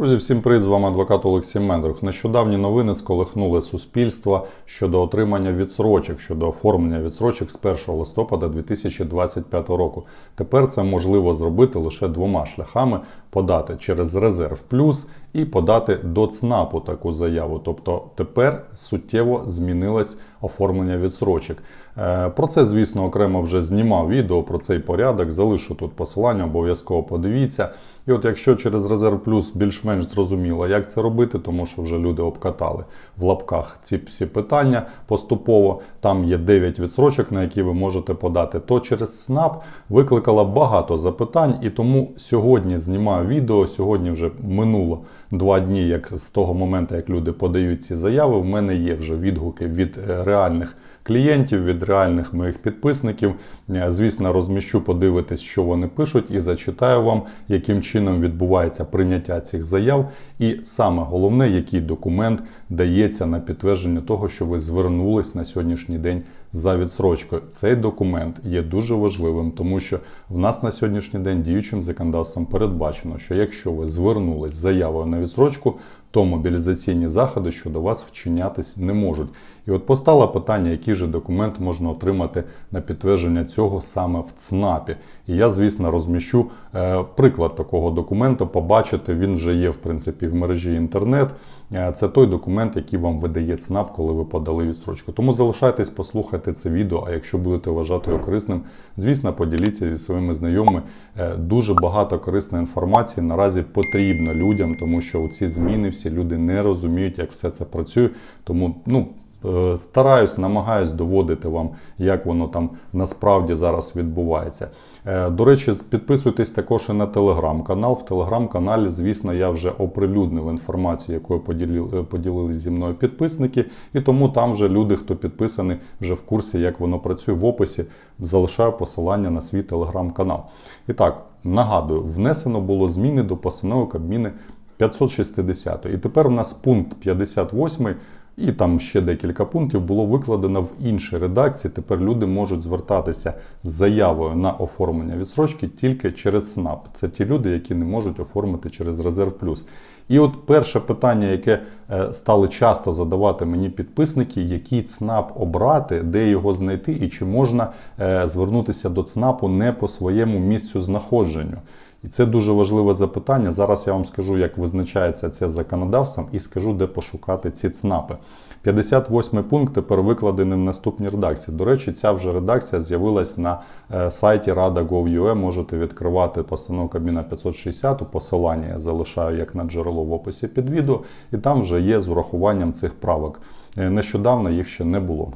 Друзі, всім привіт, з вами адвокат Олексій Мендрух. Нещодавні новини сколихнули суспільство щодо отримання відсрочок, щодо оформлення відсрочок з 1 листопада 2025 року. Тепер це можливо зробити лише двома шляхами: подати через резерв плюс і подати до ЦНАПу таку заяву. Тобто тепер суттєво змінилось оформлення відсрочок. Е, Про це, звісно, окремо вже знімав відео про цей порядок. Залишу тут посилання, обов'язково подивіться. І от якщо через резерв плюс більш-менш зрозуміло, як це робити, тому що вже люди обкатали в лапках ці всі питання поступово. Там є 9 відсрочок, на які ви можете подати. То через СНАП викликало багато запитань, і тому сьогодні знімаю відео. Сьогодні вже минуло два дні, як з того моменту, як люди подають ці заяви. В мене є вже відгуки від е, реальних. Клієнтів від реальних моїх підписників, Е, звісно, розміщу, подивитись, що вони пишуть, і зачитаю вам, яким чином відбувається прийняття цих заяв, і саме головне, який документ дається на підтвердження того, що ви звернулись на сьогоднішній день за відсрочкою. Цей документ є дуже важливим, тому що в нас на сьогоднішній день діючим законодавством передбачено, що якщо ви звернулись з заявою на відсрочку, то мобілізаційні заходи щодо вас вчинятись не можуть. І от постало питання, який же документ можна отримати на підтвердження цього саме в ЦНАПі. І я, звісно, розміщу е, приклад такого документу. Побачите, він вже є в принципі в мережі інтернет. Е, Це той документ, який вам видає ЦНАП, коли ви подали відстрочку. Тому залишайтесь, послухайте це відео. А якщо будете вважати його корисним, звісно, поділіться зі своїми знайомими. Е, Дуже багато корисної інформації наразі потрібно людям, тому що у ці зміни люди не розуміють, як все це працює. Тому ну. Е, Стараюсь, намагаюсь доводити вам, як воно там насправді зараз відбувається. Е, До речі, підписуйтесь також і на телеграм-канал. В телеграм-каналі, звісно, я вже оприлюднив інформацію, якою поділили, поділились зі мною підписники. І тому там вже люди, хто підписаний, вже в курсі, як воно працює. В описі залишаю посилання на свій телеграм-канал. І так, нагадую, внесено було зміни до постанови Кабміни 560. І тепер у нас пункт 58. І там ще декілька пунктів було викладено в іншій редакції. Тепер люди можуть звертатися з заявою на оформлення відсрочки тільки через СНАП. Це ті люди, які не можуть оформити через Резерв Плюс. І от перше питання, яке е, стали часто задавати мені підписники, який ЦНАП обрати, де його знайти, і чи можна е, звернутися до ЦНАПу не по своєму місцю знаходженню. І це дуже важливе запитання. Зараз я вам скажу, як визначається це законодавством, і скажу, де пошукати ці ЦНАПи. 58 пункт тепер викладений в наступній редакції. До речі, ця вже редакція з'явилась на е, сайті Rada.gov.ua. Можете відкривати постанову Кабміна 560. Посилання я залишаю як на джерело в описі під відео, і там вже є з урахуванням цих правок. Е, Нещодавно їх ще не було.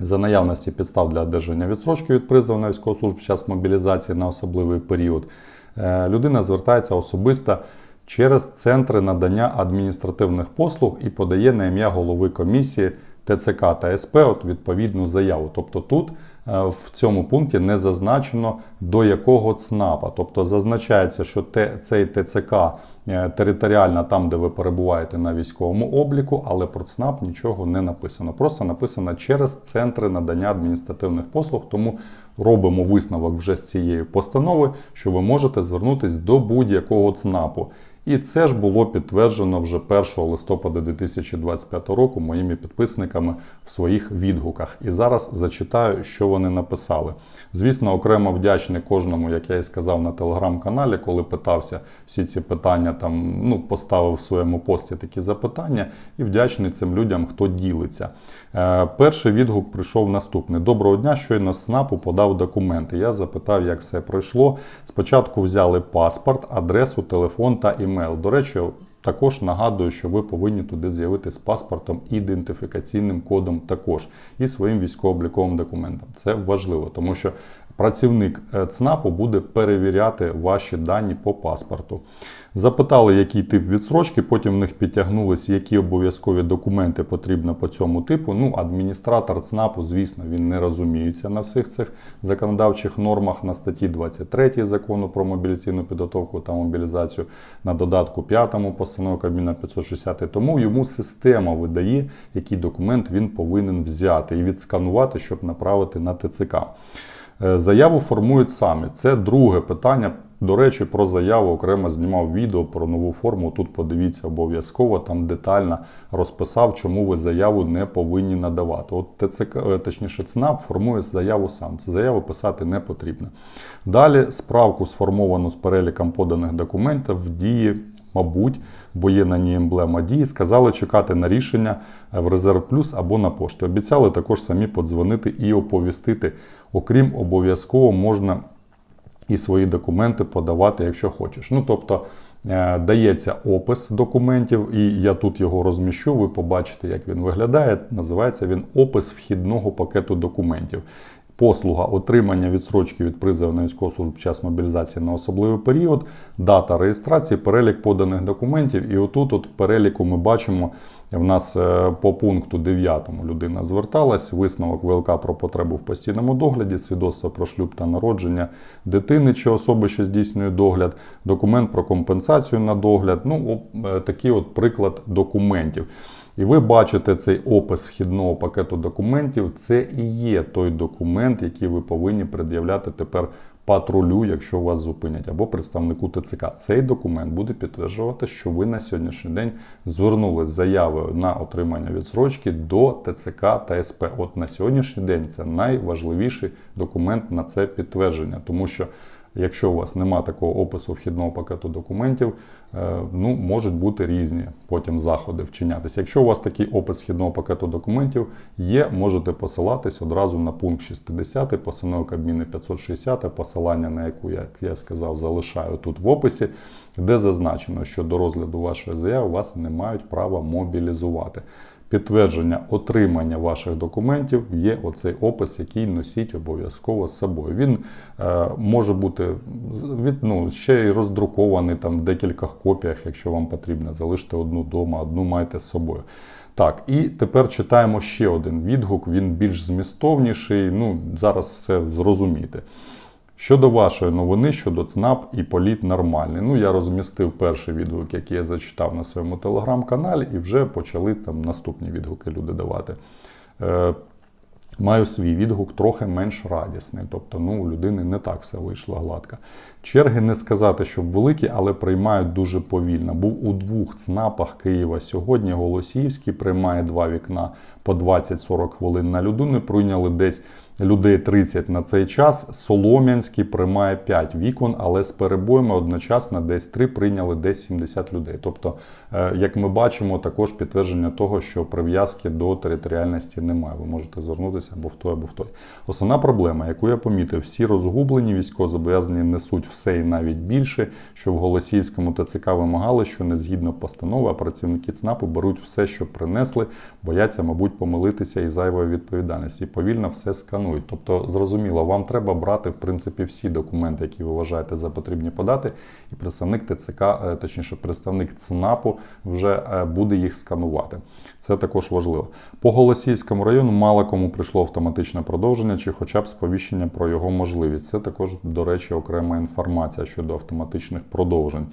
За наявності підстав для одержання відстрочки від призову на військову службу під час мобілізації на особливий період, людина звертається особисто через центри надання адміністративних послуг і подає на ім'я голови комісії ТЦК та СП от відповідну заяву. Тобто тут е, в цьому пункті не зазначено до якого ЦНАПа. Тобто зазначається, що цей ТЦК е, територіально там, де ви перебуваєте на військовому обліку, але про ЦНАП нічого не написано. Просто написано через центри надання адміністративних послуг. Тому робимо висновок вже з цієї постанови, що ви можете звернутися до будь-якого ЦНАПу. І це ж було підтверджено вже 1 листопада 2025 року моїми підписниками в своїх відгуках. І зараз зачитаю, що вони написали. Звісно, окремо вдячний кожному, як я і сказав на телеграм-каналі, коли питався всі ці питання, там ну поставив в своєму пості такі запитання, і вдячний цим людям, хто ділиться. Е, перший відгук прийшов наступний: Доброго дня, щойно СНАПу подав документи. Я запитав, як все пройшло. Спочатку взяли паспорт, адресу, телефон та імейл. До речі, також нагадую, що ви повинні туди з'явити з паспортом ідентифікаційним кодом також і своїм військово-обліковим документом. Це важливо, тому що працівник е, ЦНАПу буде перевіряти ваші дані по паспорту. Запитали, який тип відсрочки, потім в них підтягнулися, які обов'язкові документи потрібно по цьому типу. Ну, адміністратор ЦНАПу, звісно, він не розуміється на всіх цих законодавчих нормах на статті 23 закону про мобілізаційну підготовку та мобілізацію, на додатку 5 постанови Кабміна 560. Тому йому система видає, який документ він повинен взяти і відсканувати, щоб направити на ТЦК. Е, Заяву формують самі. Це друге питання. До речі, про заяву окремо знімав відео про нову форму. Тут подивіться обов'язково, там детально розписав, чому ви заяву не повинні надавати. От ТЦК, е, точніше, ЦНАП формує заяву сам. Це заяву писати не потрібно. Далі справку сформовану з переліком поданих документів в дії, мабуть, бо є на ній емблема дії, сказали чекати на рішення в Резерв Плюс або на пошті. Обіцяли також самі подзвонити і оповістити. Окрім обов'язково можна і свої документи подавати, якщо хочеш. Ну, тобто е, дається опис документів, і я тут його розміщу. Ви побачите, як він виглядає. Називається він опис вхідного пакету документів. Послуга отримання відсрочки від призову на військову службу час мобілізації на особливий період, дата реєстрації, перелік поданих документів. І отут, от в переліку, ми бачимо, в нас е, по пункту 9 людина зверталась, висновок ВЛК про потребу в постійному догляді, свідоцтво про шлюб та народження дитини чи особи, що здійснює догляд, документ про компенсацію на догляд. Ну, е, такий от приклад документів. І ви бачите цей опис вхідного пакету документів. Це і є той документ, який ви повинні пред'являти тепер патрулю, якщо вас зупинять, або представнику ТЦК. Цей документ буде підтверджувати, що ви на сьогоднішній день звернули заявою на отримання відсрочки до ТЦК та СП. От на сьогоднішній день це найважливіший документ на це підтвердження, тому що. Якщо у вас немає такого опису вхідного пакету документів, е, ну можуть бути різні потім заходи вчинятися. Якщо у вас такий опис вхідного пакету документів є, можете посилатись одразу на пункт 60 постанови Кабміни 560, посилання на яку, як я сказав, залишаю тут в описі, де зазначено, що до розгляду вашої заяви вас не мають права мобілізувати підтвердження отримання ваших документів є оцей опис, який носіть обов'язково з собою. Він е, може бути від, ну, ще й роздрукований там в декількох копіях, якщо вам потрібно. Залиште одну вдома, одну майте з собою. Так, і тепер читаємо ще один відгук. Він більш змістовніший. Ну, зараз все зрозумієте. Щодо вашої новини, щодо ЦНАП і політ нормальний. Ну, я розмістив перший відгук, який я зачитав на своєму телеграм-каналі, і вже почали там наступні відгуки люди давати. Е, Маю свій відгук трохи менш радісний, тобто ну, у людини не так все вийшло гладко. Черги не сказати, щоб великі, але приймають дуже повільно. Був у двох ЦНАПах Києва сьогодні. Голосіївський приймає два вікна по 20-40 хвилин на людину. Прийняли десь людей 30 на цей час. Солом'янський приймає 5 вікон, але з перебоями одночасно десь 3 прийняли десь 70 людей. Тобто, е, як ми бачимо, також підтвердження того, що прив'язки до територіальності немає. Ви можете звернутися або в той, або в той. Основна проблема, яку я помітив, всі розгублені військовозобов'язані несуть все і навіть більше, що в Голосіївському ТЦК вимагали, що не згідно постанови, а працівники ЦНАПу беруть все, що принесли, бояться, мабуть, помилитися і зайвої відповідальності. І повільно все сканують. Тобто, зрозуміло, вам треба брати в принципі всі документи, які ви вважаєте за потрібні подати, і представник ТЦК, е, точніше, представник ЦНАПу вже е, буде їх сканувати. Це також важливо. По Голосіївському району мало кому прийшло автоматичне продовження чи, хоча б сповіщення про його можливість. Це також, до речі, окрема інформація щодо автоматичних продовжень.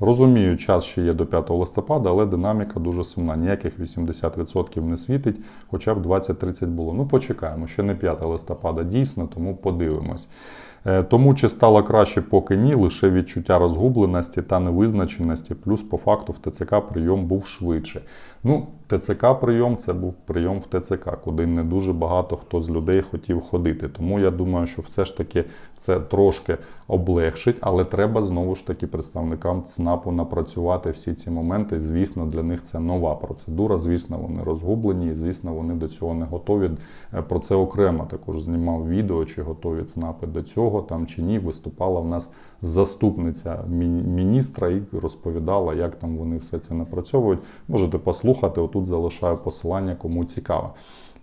Розумію, час ще є до 5 листопада, але динаміка дуже сумна. Ніяких 80% не світить, хоча б 20-30 було. Ну, почекаємо, ще не 5 листопада дійсно, тому подивимось. Е, Тому чи стало краще, поки ні, лише відчуття розгубленості та невизначеності, плюс по факту в ТЦК прийом був швидше. Ну, ТЦК прийом це був прийом в ТЦК, куди не дуже багато хто з людей хотів ходити. Тому я думаю, що все ж таки це трошки облегшить, але треба знову ж таки представникам ЦНАПу напрацювати всі ці моменти. Звісно, для них це нова процедура. Звісно, вони розгублені, і звісно, вони до цього не готові. Е, Про це окремо також знімав відео, чи готові ЦНАПи до цього там чи ні. Виступала в нас заступниця міністра і розповідала, як там вони все це напрацьовують. Можете послухати. Отут залишаю посилання, кому цікаво.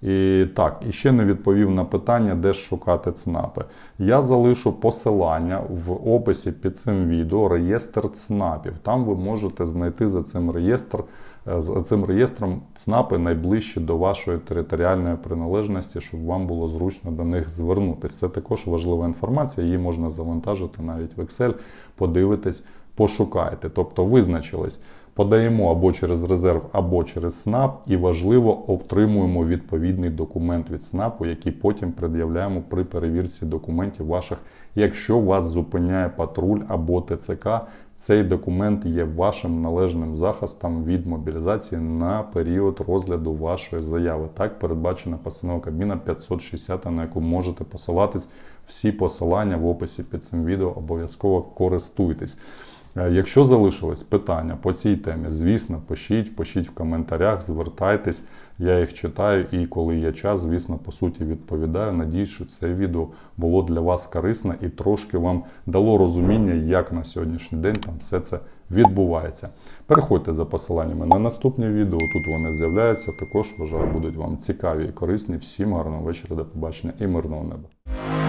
І так, і ще не відповів на питання, де шукати ЦНАПи. Я залишу посилання в описі під цим відео реєстр ЦНАПів. Там ви можете знайти за цим реєстр, е, за цим реєстром ЦНАПи найближчі до вашої територіальної приналежності, щоб вам було зручно до них звернутися. Це також важлива інформація, її можна завантажити навіть в Excel, подивитись, пошукайте. Тобто визначились. Подаємо або через резерв, або через СНАП, і важливо, отримуємо відповідний документ від СНАПу, який потім пред'являємо при перевірці документів ваших. Якщо вас зупиняє патруль або ТЦК, цей документ є вашим належним захистом від мобілізації на період розгляду вашої заяви. Так передбачена постанова Кабміна 560, на яку можете посилатись. Всі посилання в описі під цим відео обов'язково користуйтесь. Е, Якщо залишились питання по цій темі, звісно, пишіть, пишіть в коментарях, звертайтесь, я їх читаю і коли є час, звісно, по суті відповідаю. Надіюсь, що це відео було для вас корисне і трошки вам дало розуміння, як на сьогоднішній день там все це відбувається. Переходьте за посиланнями на наступні відео. Тут вони з'являються. Також вважаю, будуть вам цікаві і корисні. Всім гарного вечора, до побачення і мирного неба.